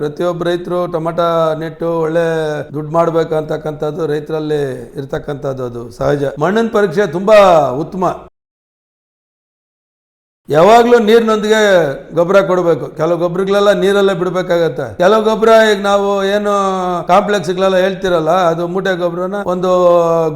ಪ್ರತಿಯೊಬ್ಬ ರೈತರು ಟೊಮಟ ನೆಟ್ಟು ಒಳ್ಳೆ ದುಡ್ಡು ಮಾಡ್ಬೇಕಂತಕ್ಕಂಥದ್ದು ರೈತರಲ್ಲಿ ಇರ್ತಕ್ಕಂಥದ್ದು ಅದು ಸಹಜ. ಮಣ್ಣಿನ ಪರೀಕ್ಷೆ ತುಂಬಾ ಉತ್ತಮ. ಯಾವಾಗ್ಲೂ ನೀರಿನೊಂದಿಗೆ ಗೊಬ್ಬರ ಕೊಡಬೇಕು. ಕೆಲವು ಗೊಬ್ಬರಗಳೆಲ್ಲ ನೀರಲ್ಲೇ ಬಿಡ್ಬೇಕಾಗತ್ತೆ. ಕೆಲವು ಗೊಬ್ಬರ ಈಗ ನಾವು ಏನು ಕಾಂಪ್ಲೆಕ್ಸ್ಗಳೆಲ್ಲ ಹೇಳ್ತಿರಲ್ಲ, ಅದು ಮೂಟೆ ಗೊಬ್ಬರನ ಒಂದು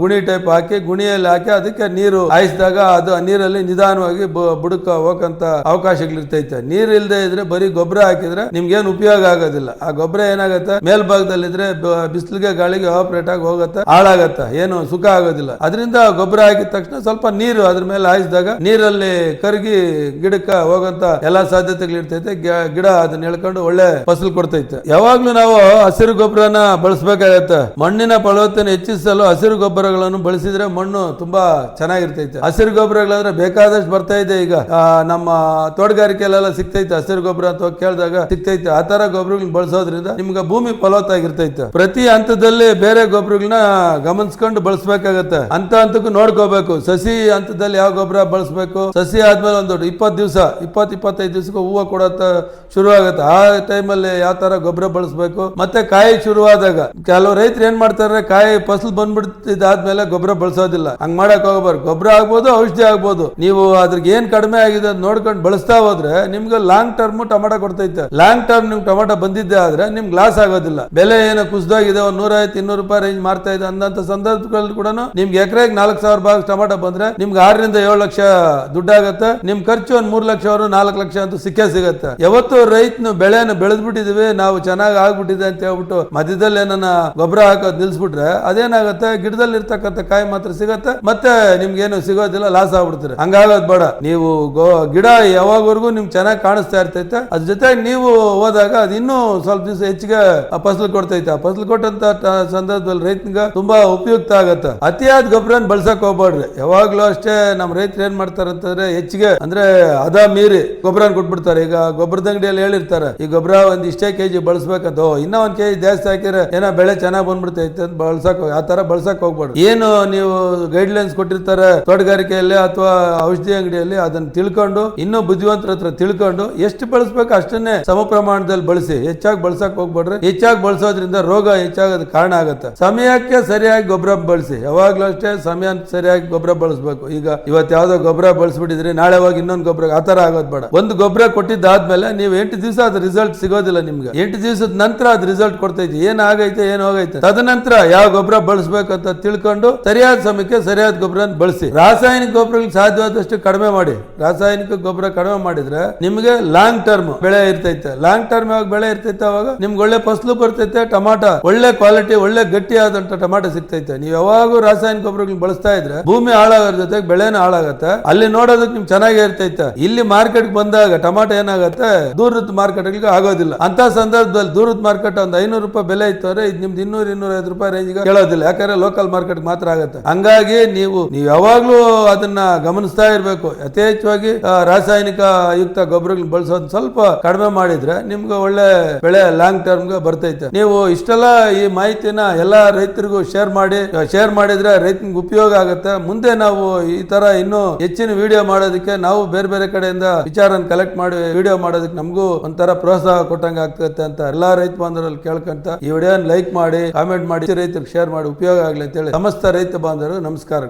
ಗುಣಿ ಟೈಪ್ ಹಾಕಿ, ಗುಣಿಯಲ್ಲಿ ಹಾಕಿ ಅದಕ್ಕೆ ನೀರು ಹಾಯಿಸಿದಾಗ ಅದು ನೀರಲ್ಲಿ ನಿಧಾನವಾಗಿ ಬುಡಕ ಹೋಗಂತ ಅವಕಾಶಗಳಿರ್ತೈತೆ. ನೀರ್ ಇಲ್ಲದೆ ಇದ್ರೆ ಬರೀ ಗೊಬ್ಬರ ಹಾಕಿದ್ರೆ ನಿಮ್ಗೇನು ಉಪಯೋಗ ಆಗೋದಿಲ್ಲ. ಆ ಗೊಬ್ಬರ ಏನಾಗುತ್ತೆ? ಮೇಲ್ಭಾಗದಲ್ಲಿದ್ರೆ ಇದ್ರೆ ಬಿಸಿಲಿಗೆ ಗಾಳಿಗೆ ಆಪರೇಟ್ ಆಗಿ ಹೋಗುತ್ತೆ, ಹಾಳಾಗತ್ತೆ, ಏನು ಸುಖ ಆಗೋದಿಲ್ಲ. ಅದರಿಂದ ಗೊಬ್ಬರ ಹಾಕಿದ ತಕ್ಷಣ ಸ್ವಲ್ಪ ನೀರು ಅದ್ರ ಮೇಲೆ ಹಾಯಿಸಿದಾಗ ನೀರಲ್ಲಿ ಕರಗಿ ಗಿಡಕ್ಕೆ ಹೋಗಂತ ಎಲ್ಲಾ ಸಾಧ್ಯತೆಗಳು ಇರ್ತೈತೆ. ಗಿಡ ಅದನ್ನ ಎಳ್ಕೊಂಡು ಒಳ್ಳೆ ಫಸಲು ಕೊಡ್ತೈತೆ. ಯಾವಾಗ್ಲೂ ನಾವು ಹಸಿರು ಗೊಬ್ಬರನ ಬಳಸಬೇಕಾಗತ್ತೆ. ಮಣ್ಣಿನ ಫಲವತ್ತನ ಹೆಚ್ಚಿಸಲು ಹಸಿರು ಗೊಬ್ಬರಗಳನ್ನು ಬಳಸಿದ್ರೆ ಮಣ್ಣು ತುಂಬಾ ಚೆನ್ನಾಗಿರ್ತೈತೆ. ಹಸಿರು ಗೊಬ್ಬರಗಳಾದ್ರೆ ಬೇಕಾದಷ್ಟು ಬರ್ತಾ ಇದೆ ಈಗ. ನಮ್ಮ ತೋಟಗಾರಿಕೆಲ್ಲ ಸಿಗ್ತೈತೆ ಹಸಿರು ಗೊಬ್ಬರ ಅಂತ ಕೇಳಿದಾಗ ಸಿಗ್ತೈತೆ. ಆ ತರ ಗೊಬ್ಬರಗಳನ್ನ ಬಳಸೋದ್ರಿಂದ ನಿಮ್ಗೆ ಭೂಮಿ ಫಲವತ್ತಾಗಿರ್ತೈತೆ. ಪ್ರತಿ ಹಂತದಲ್ಲಿ ಬೇರೆ ಗೊಬ್ಬರಗಳನ್ನ ಗಮನಿಸ್ಕೊಂಡು ಬಳಸಬೇಕಾಗತ್ತೆ. ಅಂತ ಹಂತಕ್ಕೂ ನೋಡ್ಕೋಬೇಕು. ಸಸಿ ಹಂತದಲ್ಲಿ ಯಾವ ಗೊಬ್ಬರ ಬಳಸಬೇಕು? ಸಸಿ ಆದ್ಮೇಲೆ ಒಂದು ಇಪ್ಪತ್ತು ದಿವಸ, ಇಪ್ಪತ್ತು, ಇಪ್ಪತ್ತೈದು ದಿವಸಕ್ಕೆ ಹೂವು ಕೊಡತ್ತ ಶುರು ಆಗುತ್ತೆ ಆ ಟೈಮಲ್ಲಿ ಯಾವ ತರ ಗೊಬ್ಬರ ಬಳಸಬೇಕು? ಮತ್ತೆ ಕಾಯಿ ಶುರುವಾದಾಗ ಕೆಲವು ರೈತರು ಏನ್ ಮಾಡ್ತಾರೆ, ಕಾಯಿ ಫಸಲು ಬಂದ್ಬಿಡ್ತಿದ್ದಾದ್ಮೇಲೆ ಗೊಬ್ಬರ ಬಳಸೋದಿಲ್ಲ. ಹಂಗ್ ಮಾಡಕ್ ಹೋಗ್ಬಾರ್ದು. ಗೊಬ್ಬರ ಆಗ್ಬೋದು, ಔಷಧಿ ಆಗ್ಬೋದು. ನೀವು ಅದ್ರಿಗೆ ಏನ್ ಕಡಿಮೆ ಆಗಿದೆ ನೋಡ್ಕೊಂಡು ಬಳಸ್ತಾ ಹೋದ್ರೆ ನಿಮ್ಗೆ ಲಾಂಗ್ ಟರ್ಮ್ ಟೊಮಾಟೊ ಕೊಡ್ತೈತೆ. ಲಾಂಗ್ ಟರ್ಮ್ ನಿಮ್ಗೆ ಟೊಮಾಟೊ ಬಂದಿದ್ದೆ ಆದ್ರೆ ನಿಮ್ಗೆ ಲಾಸ್ ಆಗೋದಿಲ್ಲ. ಬೆಲೆ ಏನೋ ಕುಸಿದೋಗಿದೆ, ಒಂದ್ ನೂರೈವತ್ತು ಇನ್ನೂರು ರೂಪಾಯಿ ರೇಂಜ್ ಮಾಡ್ತಾ ಇದೆ ಅಂದಂತ ಸಂದರ್ಭಗಳಲ್ಲಿ ಕೂಡ ನಿಮ್ಗೆ ಎಕರೆಗೆ ನಾಲ್ಕು ಸಾವಿರ ಭಾಗ ಟೊಮಾಟೊ ಬಂದ್ರೆ ನಿಮ್ಗೆ ಆರರಿಂದ ಏಳು ಲಕ್ಷ ದುಡ್ಡಾಗತ್ತೆ. ನಿಮ್ ಖರ್ಚು ಒಂದ್ ಮೂರ್ ಲಕ್ಷ ಅವರು ನಾಲ್ಕು ಲಕ್ಷ ಅಂತೂ ಸಿಕ್ಕೇ ಸಿಗತ್ತೆ. ಯಾವತ್ತು ರೈತನು ಬೆಳೆನ ಬೆಳೆದ್ಬಿಟ್ಟಿದೀವಿ, ನಾವು ಚೆನ್ನಾಗಿ ಆಗ್ಬಿಟ್ಟಿದೆ ಅಂತ ಹೇಳ್ಬಿಟ್ಟು ಮಧ್ಯದಲ್ಲಿ ಏನನ್ನ ಗೊಬ್ಬರ ಹಾಕೋದ್ ನಿಲ್ಸ್ಬಿಟ್ರೆ ಅದೇನಾಗತ್ತೆ? ಗಿಡದಲ್ಲಿ ಇರ್ತಕ್ಕಂಥ ಕಾಯಿ ಮಾತ್ರ ಸಿಗತ್ತೆ, ಮತ್ತೆ ನಿಮ್ಗೇನು ಸಿಗೋದಿಲ್ಲ, ಲಾಸ್ ಆಗ್ಬಿಡ್ತಾರೆ. ಹಂಗಾಗೋದ್ ಬೇಡ. ನೀವು ಗಿಡ ಯಾವಾಗವರೆಗೂ ನಿಮ್ಗೆ ಚೆನ್ನಾಗಿ ಕಾಣಿಸ್ತಾ ಇರ್ತೈತೆ. ಅದ್ರ ಜೊತೆಗೆ ನೀವು ಹೋದಾಗ ಅದು ಇನ್ನೂ ಸ್ವಲ್ಪ ದಿವಸ ಹೆಚ್ಚಿಗೆ ಫಸಲು ಕೊಡ್ತೈತೆ. ಆ ಫಸಲು ಕೊಟ್ಟಂತ ಸಂದರ್ಭದಲ್ಲಿ ರೈತನಿಗೆ ತುಂಬಾ ಉಪಯುಕ್ತ ಆಗತ್ತೆ. ಅತಿಯಾದ ಗೊಬ್ಬರನ ಬಳಸಕ್ ಹೋಗ್ಬೇಡ್ರಿ. ಯಾವಾಗ್ಲೂ ಅಷ್ಟೇ ನಮ್ಮ ರೈತರು ಏನ್ ಮಾಡ್ತಾರೆ ಅಂತಂದ್ರೆ ಹೆಚ್ಚಿಗೆ ಅಂದ್ರೆ ಅದ ಮೀರಿ ಗೊಬ್ಬರನ ಕೊಟ್ಬಿಡ್ತಾರೆ. ಈಗ ಗೊಬ್ಬರದ ಅಂಗಡಿಯಲ್ಲಿ ಹೇಳಿರ್ತಾರೆ, ಈ ಗೊಬ್ಬರ ಒಂದ್ ಇಷ್ಟೇ ಕೆಜಿ ಬಳಸ್ಬೇಕಂತ, ಇನ್ನ ಒಂದ್ ಕೆಜಿ ಜಾಸ್ತಿ ಹಾಕಿದ್ರೆ ಏನೋ ಬೆಳೆ ಚೆನ್ನಾಗಿ ಬಂದ್ಬಿಡ್ತೈತೆ ಅಂತ ಬಳಸಕ್ ಆ ತರ ಬಳಸಕ್ ಹೋಗ್ಬಾರ್ದು ಏನು ನೀವು ಗೈಡ್ ಲೈನ್ಸ್ ಕೊಟ್ಟಿರ್ತಾರೆ ತೋಟಗಾರಿಕೆಯಲ್ಲಿ ಅಥವಾ ಔಷಧಿ ಅಂಗಡಿಯಲ್ಲಿ, ಅದನ್ನ ತಿಳ್ಕೊಂಡು, ಇನ್ನೂ ಬುದ್ಧಿವಂತರ ಹತ್ರ ತಿಳ್ಕೊಂಡು, ಎಷ್ಟು ಬಳಸ್ಬೇಕು ಅಷ್ಟನ್ನೇ ಸಮ ಪ್ರಮಾಣದಲ್ಲಿ ಬಳಸಿ, ಹೆಚ್ಚಾಗಿ ಬಳಸಕ್ ಹೋಗ್ಬೇಡ್ರಿ. ಹೆಚ್ಚಾಗಿ ಬಳಸೋದ್ರಿಂದ ರೋಗ ಹೆಚ್ಚಾಗೋದ್ ಕಾರಣ ಆಗತ್ತೆ. ಸಮಯಕ್ಕೆ ಸರಿಯಾಗಿ ಗೊಬ್ಬರ ಬಳಸಿ, ಯಾವಾಗ್ಲೂ ಅಷ್ಟೇ ಸಮಯ ಸರಿಯಾಗಿ ಗೊಬ್ಬರ ಬಳಸಬೇಕು. ಈಗ ಇವತ್ತು ಯಾವ್ದೋ ಗೊಬ್ಬರ ಬಳಸ್ಬಿಟ್ಟಿದ್ರಿ, ನಾಳೆ ಹೋಗಿ ಇನ್ನೊಂದು ಗೊಬ್ಬರ, ಆ ತರ ಆಗೋದ್ ಬೇಡ. ಒಂದು ಗೊಬ್ಬರ ಕೊಟ್ಟಿದ್ದಾದ್ಮೇಲೆ ನೀವು ಎಂಟು ದಿವಸ ಅದ್ ರಿಸಲ್ಟ್ ಸಿಗೋದಿಲ್ಲ ನಿಮ್ಗೆ. ಎಂಟು ದಿವಸದ ನಂತರ ಅದ್ ರಿಸಲ್ಟ್ ಕೊಡ್ತೈತಿ ಏನ್ ಆಗೈತೆ, ಏನ್ ಹೋಗೈತೆ? ತದನಂತರ ಯಾವ ಗೊಬ್ಬರ ಬಳಸ್ಬೇಕಂತ ತಿಳ್ಕೊಂಡು ಸರಿಯಾದ ಸಮಯಕ್ಕೆ ಸರಿಯಾದ ಗೊಬ್ಬರ ಬಳಸಿ. ರಾಸಾಯನಿಕ ಗೊಬ್ಬರಗಳು ಸಾಧ್ಯವಾದಷ್ಟು ಕಡಿಮೆ ಮಾಡಿ. ರಾಸಾಯನಿಕ ಗೊಬ್ಬರ ಕಡಿಮೆ ಮಾಡಿದ್ರೆ ನಿಮ್ಗೆ ಲಾಂಗ್ ಟರ್ಮ್ ಬೆಳೆ ಇರ್ತೈತೆ. ಲಾಂಗ್ ಟರ್ಮ್ ಯಾವಾಗ ಬೆಳೆ ಇರ್ತೈತೆ ಅವಾಗ ನಿಮ್ಗೆ ಒಳ್ಳೆ ಫಸಲು ಬರ್ತೈತೆ, ಟಮಾಟ. ಒಳ್ಳೆ ಕ್ವಾಲಿಟಿ ಒಳ್ಳೆ ಗಟ್ಟಿಯಾದಂತ ಟಮಾಟ ಸಿಗ್ತೈತೆ. ನೀವು ಯಾವಾಗ ರಾಸಾಯನಿಕ ಗೊಬ್ಬರಗಳು ಬಳಸ್ತಾ ಇದ್ರೆ ಭೂಮಿ ಹಾಳಾಗೋದ್ರ ಜೊತೆಗೆ ಬೆಳೆನೂ ಹಾಳಾಗತ್ತೆ. ಅಲ್ಲಿ ನೋಡೋದಕ್ಕೆ ನಿಮ್ಗೆ ಚೆನ್ನಾಗೇ ಇಲ್ಲಿ ಮಾರ್ಕೆಟ್ ಬಂದಾಗ ಟೊಮಾಟೊ ಏನಾಗತ್ತೆ? ದೂರದ ಮಾರ್ಕೆಟ್ ಆಗೋದಿಲ್ಲ. ಅಂತ ಸಂದರ್ಭದಲ್ಲಿ ದೂರದ ಮಾರ್ಕೆಟ್ ಒಂದು ಐನೂರು ರೂಪಾಯಿ ಬೆಲೆ ಇತ್ತು ಅಂದ್ರೆ ಇದು ನಿಮ್ದು ಇನ್ನೂರ ಇನ್ನೂರ ಐದು ರೂಪಾಯಿ ರೇಂಜ್ ಕೇಳೋದಿಲ್ಲ. ಯಾಕಂದ್ರೆ ಲೋಕಲ್ ಮಾರ್ಕೆಟ್ ಮಾತ್ರ ಆಗುತ್ತೆ. ಹಂಗಾಗಿ ನೀವು ನೀವು ಯಾವಾಗ್ಲೂ ಅದನ್ನ ಗಮನಿಸ್ತಾ ಇರಬೇಕು. ಯಥೇಚ್ಛವಾಗಿ ರಾಸಾಯನಿಕ ಯುಕ್ತ ಗೊಬ್ಬರಗಳನ್ನ ಬಳಸೋದು ಸ್ವಲ್ಪ ಕಡಿಮೆ ಮಾಡಿದ್ರೆ ನಿಮ್ಗೆ ಒಳ್ಳೆ ಬೆಳೆ ಲಾಂಗ್ ಟರ್ಮ್ಗೆ ಬರ್ತೈತೆ. ನೀವು ಇಷ್ಟೆಲ್ಲ ಈ ಮಾಹಿತಿನ ಎಲ್ಲಾ ರೈತರಿಗೂ ಶೇರ್ ಮಾಡಿ ಶೇರ್ ಮಾಡಿದ್ರೆ ರೈತನಿಗೆ ಉಪಯೋಗ ಆಗುತ್ತೆ. ಮುಂದೆ ನಾವು ಈ ತರ ಇನ್ನೂ ಹೆಚ್ಚಿನ ವಿಡಿಯೋ ಮಾಡೋದಕ್ಕೆ ನಾವು ಬೇರೆ ಬೇರೆ ಕಡೆಯಿಂದ ವಿಚಾರನ ಕಲೆಕ್ಟ್ ಮಾಡಿ ವಿಡಿಯೋ ಮಾಡೋದಕ್ಕೆ ನಮಗೂ ಒಂಥರ ಪ್ರೋತ್ಸಾಹ ಕೊಟ್ಟಂಗೆ ಆಗ್ತೈತೆ ಅಂತ ಎಲ್ಲಾ ರೈತ ಬಾಂಧವರಲ್ಲಿ ಕೇಳ್ಕೊಂತ ಈ ವಿಡಿಯೋನ ಲೈಕ್ ಮಾಡಿ ಕಾಮೆಂಟ್ ಮಾಡಿ, ರೈತರಿಗೆ ಶೇರ್ ಮಾಡಿ, ಉಪಯೋಗ ಆಗ್ಲಿ ಅಂತ ಹೇಳಿ ಸಮಸ್ತ ರೈತ ಬಾಂಧವರು ನಮಸ್ಕಾರ.